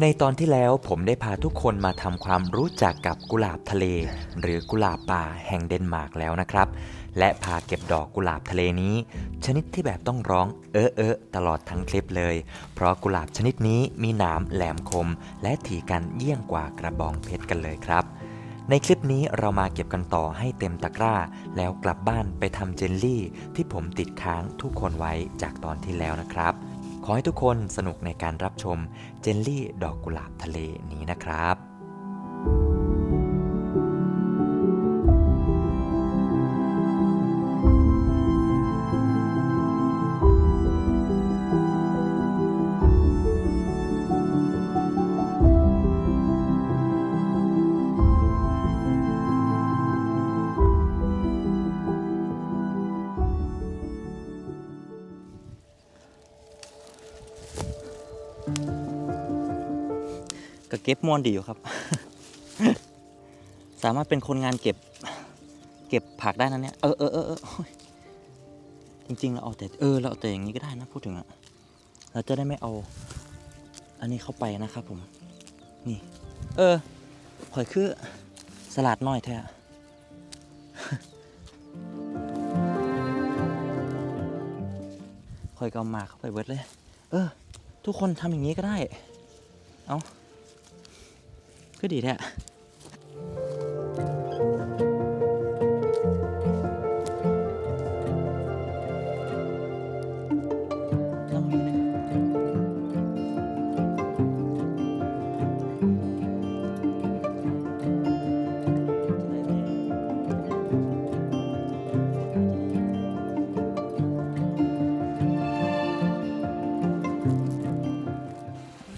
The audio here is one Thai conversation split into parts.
ในตอนที่แล้วผมได้พาทุกคนมาทำความรู้จักกับกุหลาบทะเล หรือกุหลาบป่าแห่งเดนมาร์กแล้วนะครับ และพาเก็บดอกกุหลาบทะเลนี้ ชนิดที่แบบต้องร้องเออเออตลอดทั้งคลิปเลย เพราะกุหลาบชนิดนี้มีหนามแหลมคม และถี่กันเยี่ยงกว่ากระบองเพชรกันเลยครับ ในคลิปนี้เรามาเก็บกันต่อให้เต็มตะกร้า แล้วกลับบ้านไปทำเจลลี่ ที่ผมติดค้างทุกคนไว้จากตอนที่แล้วนะครับ ขอให้ทุกคนสนุกในการรับชมเจลลี่ดอกกุหลาบทะเลนี้นะครับ เก็บมวนดีอยู่ครับ สามารถเป็นคนงานเก็บ เก็บผักได้นะเนี่ยเออเออเออเออจริงๆเราเอาแต่เออเราเอาแต่อย่างนี้ก็ได้นะพูดถึงอะเราจะได้ไม่เอา อันนี้เข้าไปนะครับผม นี่ เออข่อยคือสลัดน้อยแท้อะข่อยก็มาเข้าไปเบิดเลย เออ ทุกคนทำอย่างนี้ก็ได้ เอ้า ก็ดีแท้ลองดูดิ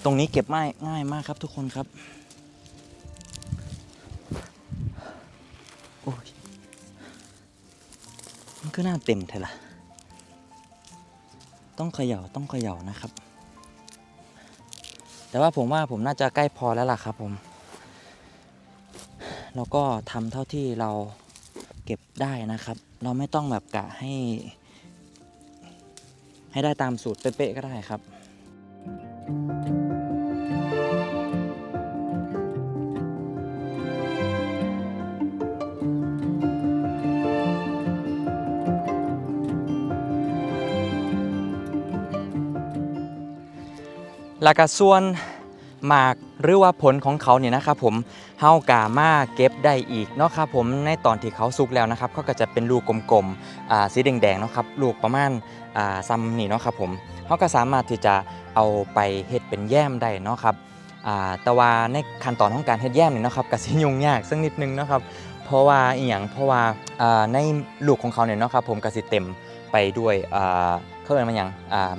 ตรงนี้เก็บง่ายง่ายมากครับทุกคนครับ มันก็น่าเต็มเถอะล่ะ ต้องเขย่าต้องเขย่านะครับ แต่ว่าผมว่าผมน่าจะใกล้พอแล้วล่ะครับผมแล้วก็ทำเท่าที่เราเก็บได้นะครับ เราไม่ต้องแบบกะให้ ให้ได้ตามสูตรเป๊ะๆก็ได้ครับ แล้วก็ส่วนหมากหรือว่าผลของเขาเนี่ยนะครับผมเฮากามาเก็บได้อีกเนาะครับผมในตอนที่เขาสุกแล้วนะครับเขาก็จะเป็นลูกกลมๆสีแดงๆเนาะครับลูกประมาณซัมนี่เนาะครับผมเขาก็สามารถที่จะเอาไปเฮ็ดเป็นแย้มได้เนาะครับแต่ว่าในขั้นตอนของการเฮ็ดแย้มเนี่ยนะครับก็สิยุ่งยากสักนิดนึงเนาะครับเพราะว่าอีหยังเพราะว่าอ่าในลูกของเขาเนี่ยเนาะครับผมก็สิเต็ม ไปด้วยเขาเรียกว่าอย่าง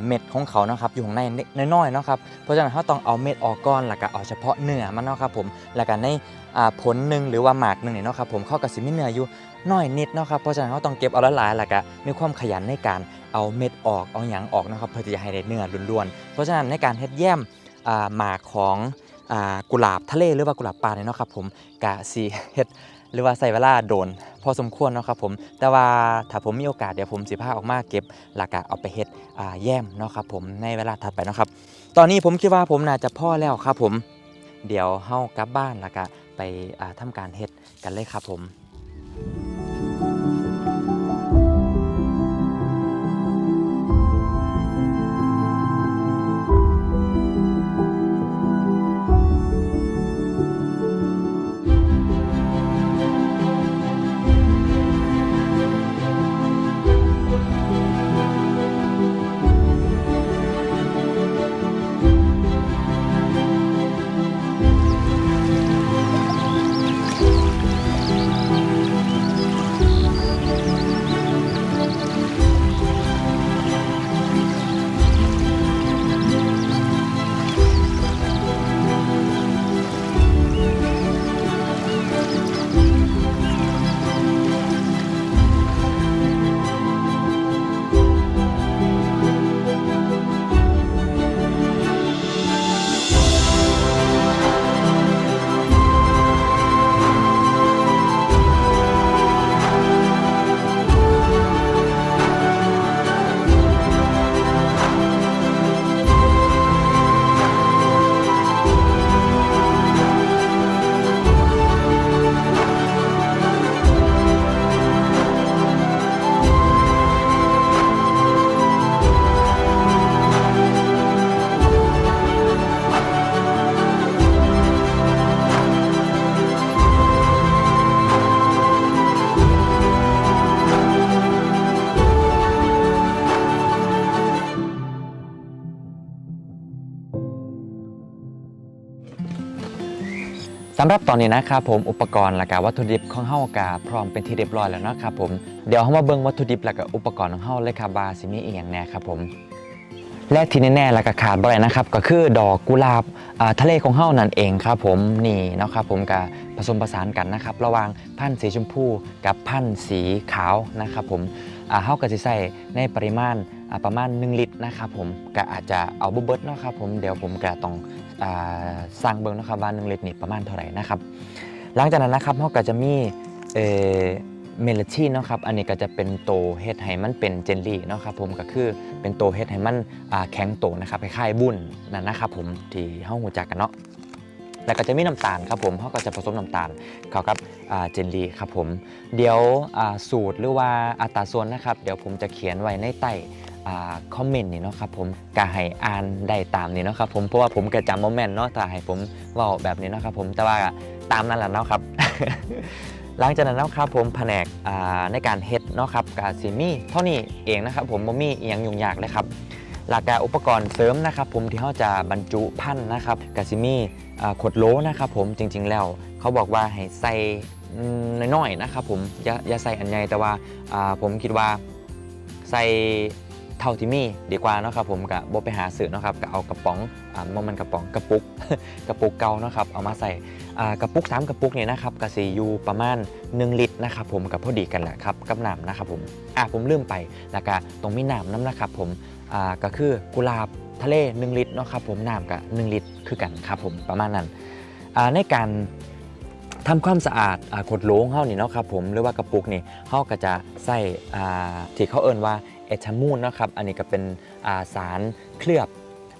เม็ดของเขาเนาะครับอยู่ข้างในน้อยๆเนาะครับเพราะฉะนั้นเขาต้องเอาเม็ดออกก่อนแล้วก็เอาเฉพาะเนื้อมันเนาะครับผมแล้วก็ในผลหนึ่งหรือว่าหมากหนึ่งเนี่ยเนาะครับผมเข้าก็สิมีเนื้ออยู่น้อยนิดเนาะครับเพราะฉะนั้นเขาต้องเก็บเอาหลายแล้วก็มีความขยันในการเอาเม็ดออกเอาหยังออกนะครับเพื่อที่จะให้ได้เนื้อล้วนๆเพราะฉะนั้นในการเฮ็ดแย้มหมากของกุหลาบทะเลหรือว่ากุหลาบป่าเนี่ยเนาะครับผมกะสิเฮ็ด หรือว่าใส่เวลาโดน พอสมควรเนาะครับผมแต่ว่าถ้าผมมีโอกาสเดี๋ยวผมสิพาออกมาเก็บหลากะเอาไปเฮ็ดแย้มเนาะครับผมในเวลาถัดไปเนาะครับ ตอนนี้ผมคิดว่าผมน่าจะพ่อแล้วครับผมเดี๋ยวเฮากลับบ้านแล้วก็ไปทำทำการเฮ็ดกันเลยครับผมำหรับตอนนี้นะครับผมอุปกรณ์และกวัตถุดิบของเฮากาพร้อมเป็นที่เรียบร้อยแล้วนะครับผมเดี๋ยวเฮามาเบิ่งวัตถุดิบและกอุปกรณ์ของเฮาเลยครับว่าสิมีอีหยังแน่ครับผมและที่แน่ๆและก็ขาดบ่ได้นะครับก็คือดอกกุหลาบทะเลของเฮานั่นเองครับผมนี่นะครับผมกับผสมผสานกันนะครับระหว่างพันธุ์สีชมพูกับพันธุ์สีขาวนะครับผมอ่าเฮาก็สิใส่ในปริมาณประมาณ 1 ลิตรนะครับผมก็อาจจะเอาบ่เบิดเนาะครับผมเดี๋ยวผมก็ต้อง อ่างเบิ่งนะครับว่า1ลิตรนี่ประมาณเท่าไหร่นะครับหลังจากนั้นนะครับเฮาก็จะมีเเมลาชีนเนาะครับ อันนี้ก็จะเป็นโตเฮ็ดให้มันเป็นเจลลี่เนาะครับผมก็คือเป็นโตเฮ็ดให้มันแข็งโตนะครับคล้ายๆบุ้นนั่นนะครับผมที่เฮาหูจักกันเนาะแล้วก็จะมีน้ำตาลครับผมเขาก็จะผสมน้ำตาลเข้ากับเจลลี่ครับผม เดี๋ยวสูตรหรือว่าอัตราส่วนนะครับ เดี๋ยวผมจะเขียนไว้ในใต้อ่ คอมเมนต์นี่เนาะครับผมก็ให้อ่านได้ตามนี้เนาะครับผมเพราะว่าผมก็จำโมเมนต์เนาะถ้าให้ผมเว่าแบบนี้เนาะครับผมแต่ว่าตามนั้นแหละเนาะครับ หลังจากนั้นนะครับผมแผนกอ่าในการเฮ็ดเนาะครับกาซิมีเท่านี้เองนะครับผมบ่มีอีหยังยุ่งยากเลยครับหลักการอุปกรณ์เสริมนะครับผมที่เขาจะบรรจุพันธุ์นะครับกาซิมีอ่าขวดโหลนะครับผมจริงๆแล้ว เขาบอกว่าให้ใส่อืมน้อยๆนะครับผมอย่าอย่าใส่อันใหญ่แต่ว่าอ่าผมคิดว่าใส่ เท่าที่มีดีกว่าเนาะครับผมกับบไปหาซื้อเนาะครับก็เอากระป๋องอ่าบ่แมันกระป๋องกระปุก กระปุกเก่าเนาะครับเอามาใส่อ่ากระปุกสามกระปุกเนี่ยนะครับกระสีอยู่ประมาณ 1 ลิตรนะครับผมกับพอดีกันแหละครับกับน้ำนะครับผมอ่าผมลืมไปแล้วก็ตรงมีน้ำน้ำนะครับผมอ่าก็คือกุหลาบทะเล 1 ลิตรเนาะครับผมน้ำกับ1ลิตรคือกันครับผมประมาณนั้นอ่าในการทำความสะอาดอขดโหลงเฮานี่เนาะครับผมหรือว่ากระปุกนี่เฮาก็จะใส่อ่าที่เขาเอ่นว่า เอทามูนนะครับอันนี้ก็เป็นาสารเคลือบ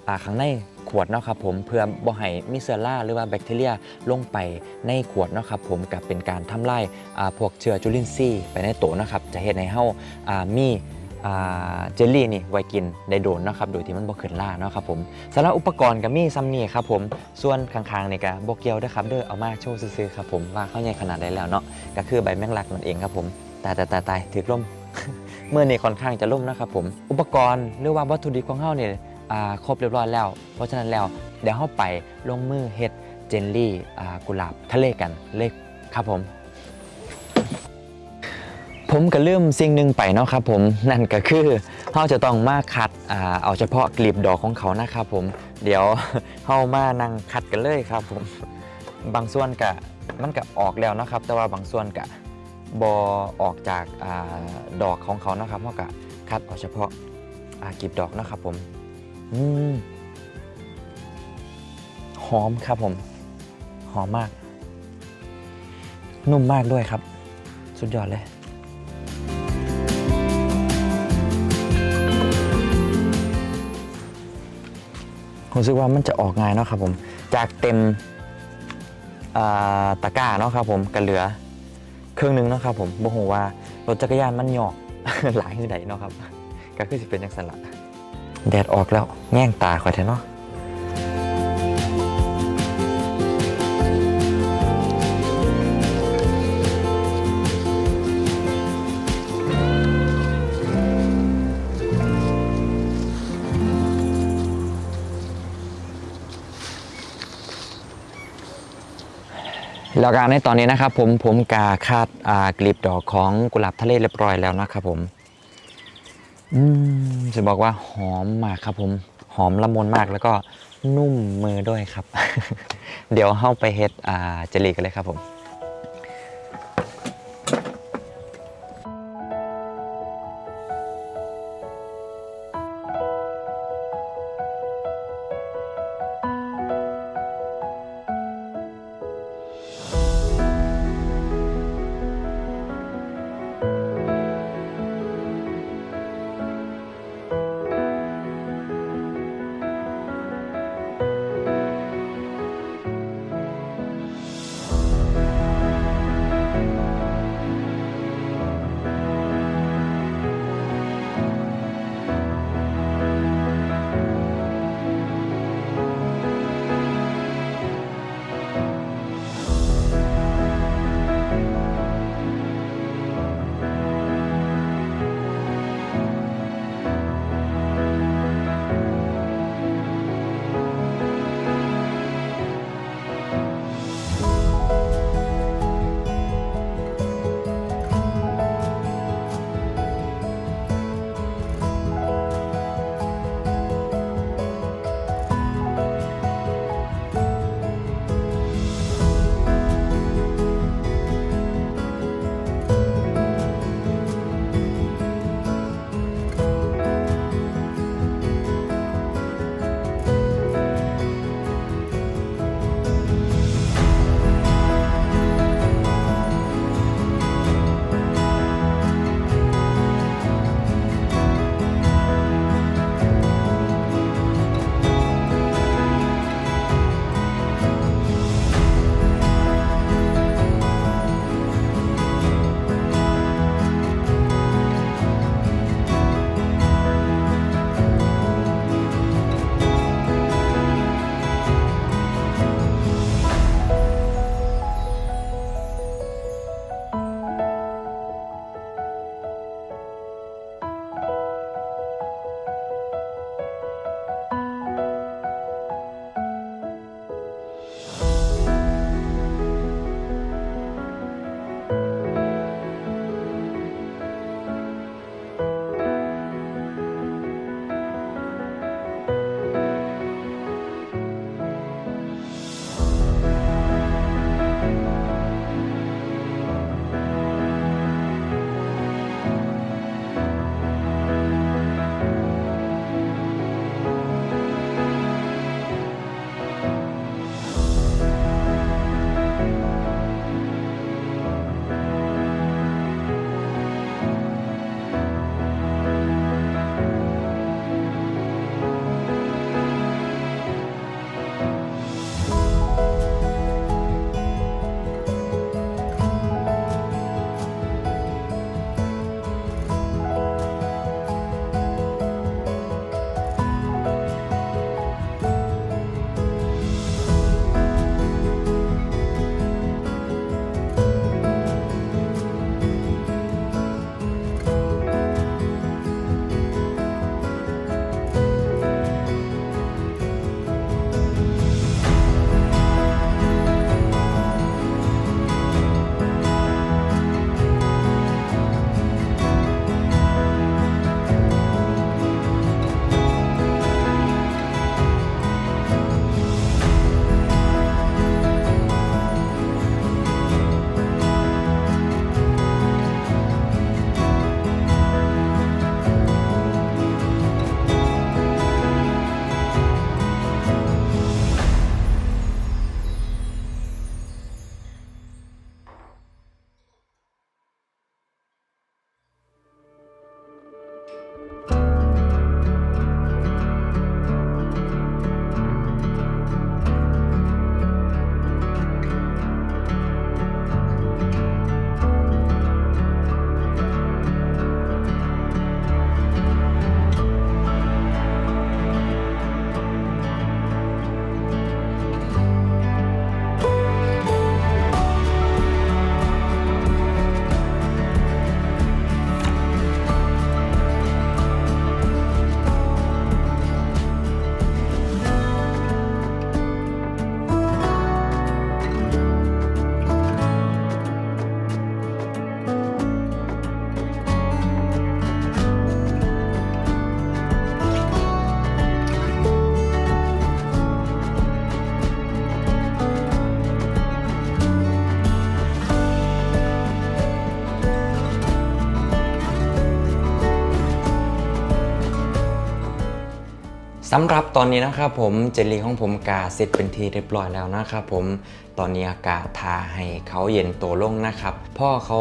อข้างในขวดเนาะครับผมเพื่อบ่ให้มีเชื้อราหรือว่าแบคทีเรียลงไปในขวดเนาะครับผมกับเป็นการทำลายอ่าพวกเชื้อจุลินทรีย์ไปในตัวนะครับจะเฮ็ดให้เฮาามีเจลลี่นี่ไว้กินได้โดนนะครับโดยที่มันบ่ขึ้นราเนาะครับผมสำหรับอุปกรณ์ก็มีซ้ำนี่ครับผมส่วนข้างๆนี่ก็บ่เกี่ยวด้อครับเด้อเอามาโชว์ซื่อๆครับผมว่าเขาใหญ่ขนาดใดแล้วเนาะก็คือใบแมงลักนั่นเองครับผมตายตายตายตายถือล่ม เมื่อนี่ค่อนข้างจะล่มนะครับผมอุปกรณ์หรือว่าวัตถุดิบของเฮาเนี่ยครบเรียบร้อยแล้ว เพราะฉะนั้นแล้วเดี๋ยวเข้าไปลงมือเฮ็ดเจลลี่กุหลาบทะเลกันเลยครับผม ผมก็เริ่มสิ่งหนึ่งไปเนาะครับผมนั่นก็คือเราจะต้องมาคัดอเอาเฉพาะกลีบดอกของเขานะครับผมเดี๋ยวเฮามานั่งคัดกันเลยครับผมบางส่วนกะมันก็ออกแล้วนะครับ แต่ว่าบางส่วนกะ บอออกจากอาดอกของเขานะครับเฮาก็คัดเอาเฉพาะอ่ากลีบดอกนะครับผมอืมหอมครับผม หอมมาก นุ่มมากด้วยครับ สุดยอดเลย ผมรู้สึกว่ามันจะออกง่ายเนาะครับผม จากเต็มอ่าตะกร้าเนาะครับผมกันเหลือ เครื่องหนึงเนาะครับผมบ่ฮู้ว่ารถจักรยานมันหยอก หลายที่ไหนเนาะครับ ก็คือสิเป็นจังซั่นละแดดออกแล้วแง่งตาข่อยแท้เนาะ อกการในตอนนี้นะครับผมผมกาคาดอ่ากลีบดอกของกุหลาบทะเลเรียบร้อยแล้วนะครับผมอืมจะบอกว่าหอมมากครับผมหอมละมุนมากแล้วก็นุ่มมือด้วยครับ เดี๋ยวเข้าไปเฮ็ดอ่าเจลีกันเลยครับผม สำหรับตอนนี้นะครับผมเจลลี่ของผมกาเสร็จเป็นทีเรียบร้อยแล้วนะครับผมตอนนี้อากาศทาให้เขาเย็นตัวลงนะครับพ่อเขา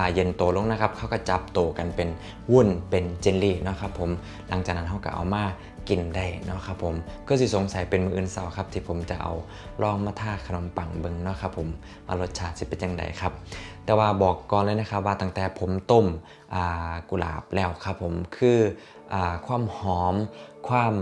าเย็นตัวลงนะครับเขาก็จับตัวกันเป็นวุ้นเป็นเจลลี่นะครับผมหลังจากนั้นเขาก็เอามากินได้นะครับผมก็สิสงสัยเป็นมืออื่นเสาร์ครับ ที่ผมจะเอาลองมาทาขนมปังเบิงนะครับผมมารสชาติจะเป็นยังไงครับ แต่ว่าบอกก่อนเลยนะครับว่าตั้งแต่ผมต้มกุหลาบแล้วครับผมคือ ความหอม ความ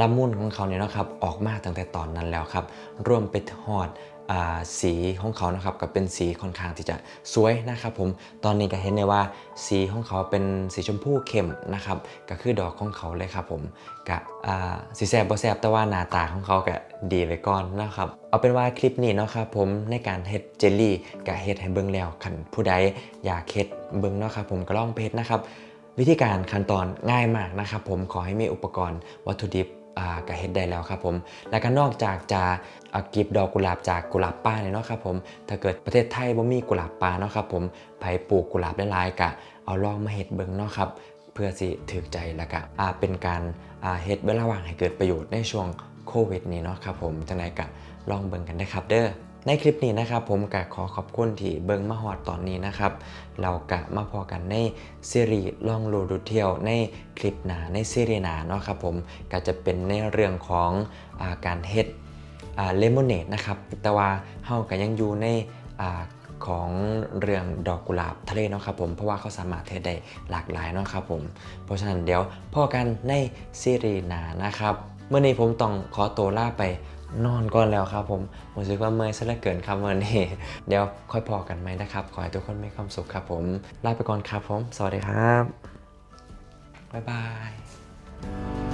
ละมุนของเขาเนี่ยนะครับออกมาตั้งแต่ตอนนั้นแล้วครับ รวมไปทอดอสีของเขานะครับก็เป็นสีค่อนข้างที่จะสวยนะครับผมตอนนี้ก็เห็นได้ว่าสีของเขาเป็นสีชมพูเข้มนะครับก็คือดอกของเขาเลยครับผมกะอ่าสีแสบบ่แสบแต่ว่าหน้าตาของเขาก็ดีไว้ก่อนนะครับเอาเป็นว่าคลิปนี้เนาะครับผมในการเฮ็ดเจลลี่กะเฮ็ดให้เบิ่งแล้วคันผู้ใดอยากเฮ็ดเบิ่งเนาะครับผมก็ลองเฮ็ดนะครับ วิธีการขั้นตอนง่ายมากนะครับผมขอให้มีอุปกรณ์วัตถุดิบก็เฮ็ดได้แล้วครับผม และก็นอกจากจะเอากิบดอกกุหลาบจากกุหลาบป่าเนี่ยเนาะครับผม ถ้าเกิดประเทศไทยบ่มีกุหลาบป่าเนาะครับผมไผปลูกกุหลาบได้ลายกะเอาลองมาเฮ็ดเบิ่งเนาะครับ เพื่อสิถือใจแล้วก็เป็นการเฮ็ดเวลาว่างให้เกิดประโยชน์ในช่วงโควิดนี้เนาะครับผมจังไดก็ลองเบิ่งกันได้ครับเด้อ ในคลิปนี้นะครับผมก็ขอขอบคุณที่เบิ่งมาฮอดตอนนี้นะครับ เรากะมาพอกันในซีรีส์ล่องรูดูเที่ยวในคลิปหนาในซีรีส์หนาเนาะครับผมก็จะเป็นในเรื่องของอาการเฮ็ดเลมอนเนดนะครับแต่ว่าเฮาก็ยังอยู่ในอของเรื่องดอกกุหลาบทะเลเนาะครับผมเพราะว่าเขาสามารถเทศได้หลากหลายเนาะครับผมเพราะฉะนั้นเดี๋ยวพอกันในซีรีส์หนานะครับเมื่อนี้ผมต้องขอตัวลาไป นอนก่อนแล้วครับผมรู้สึกว่าเมื่อยซะเหลือเกินครับวันนี้ เดี๋ยวค่อยพอกันไหมนะครับ ขอให้ทุกคนมีความสุขครับผม ลาไปก่อนครับผม สวัสดีครับ บ๊ายบาย